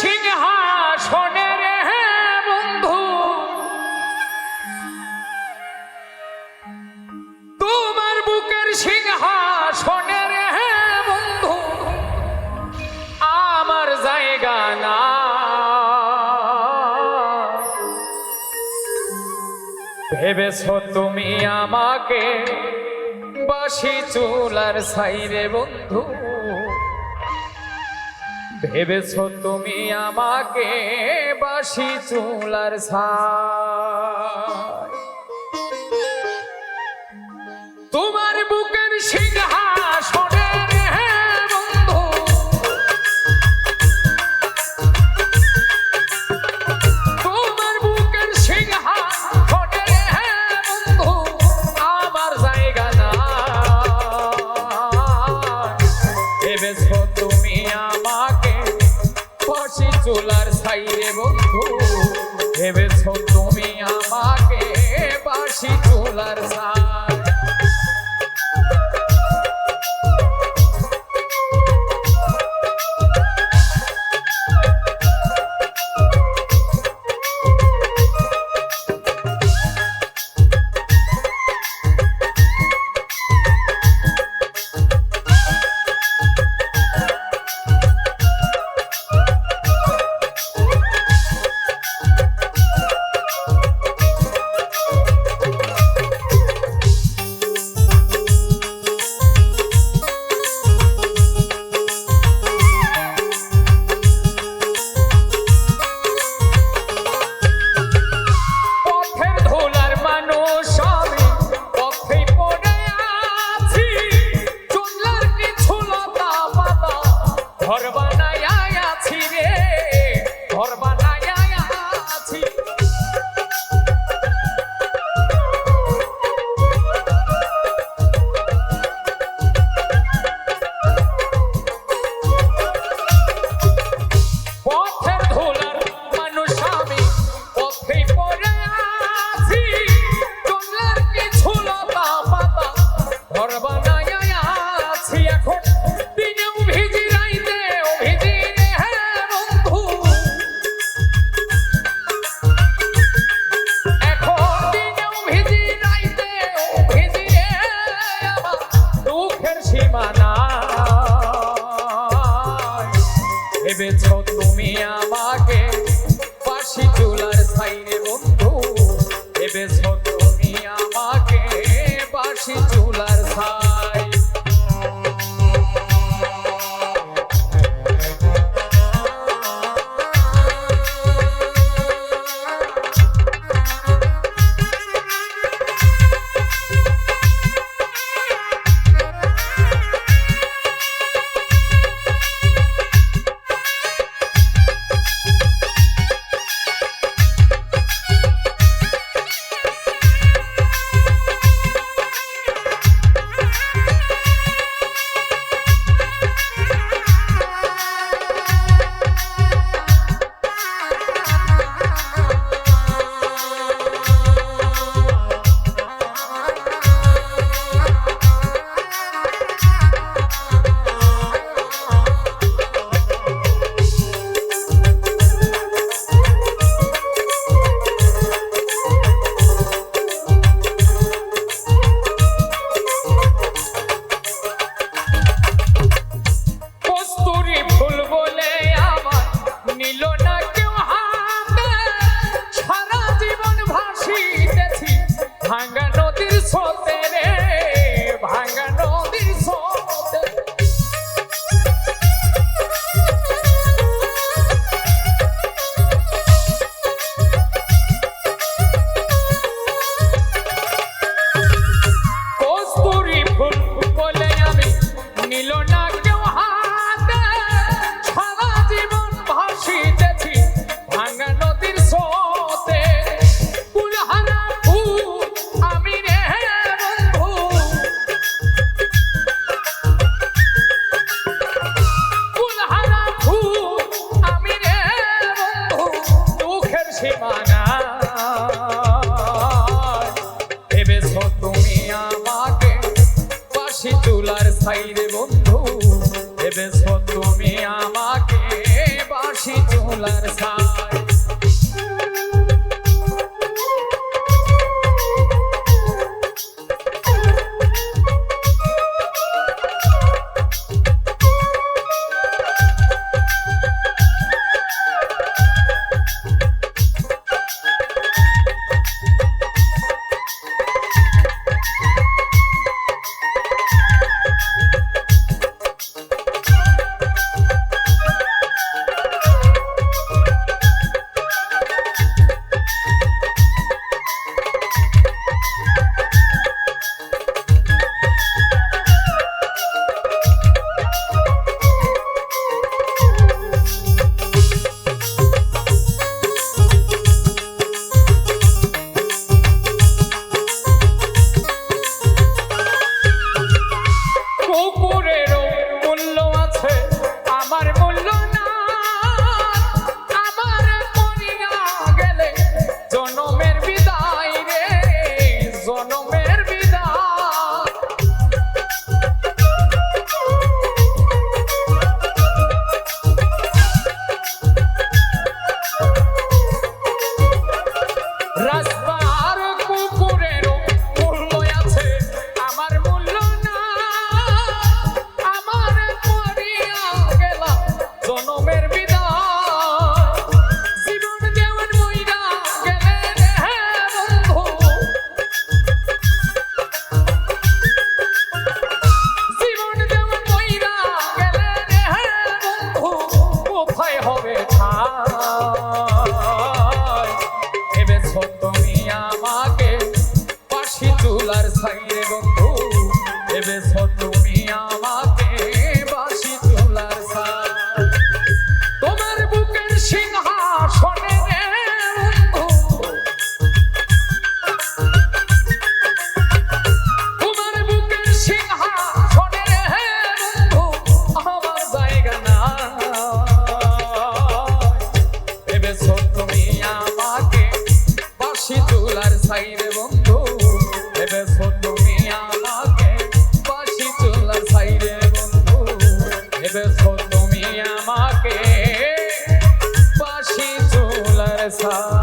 সিংহাসনে রে বন্ধু। তোমার বুকের আমার জায়গা না। তুমি আমাকে বাসি চুলার সাইরে বন্ধু? ভেবেছ তুমি আমাকে বাসি চুলার তোমার বুকের সিংহা বন্ধু। তোমার আমার জায়গা তুমি আমাকে পাশে চুলার সাইরে বন্ধু। ভেবেছ তুমি আমাকে পাশে চুলার সাই বাসি চুলার ছাইরে বন্ধু ভেবেছ তুমি আমাকে তুমি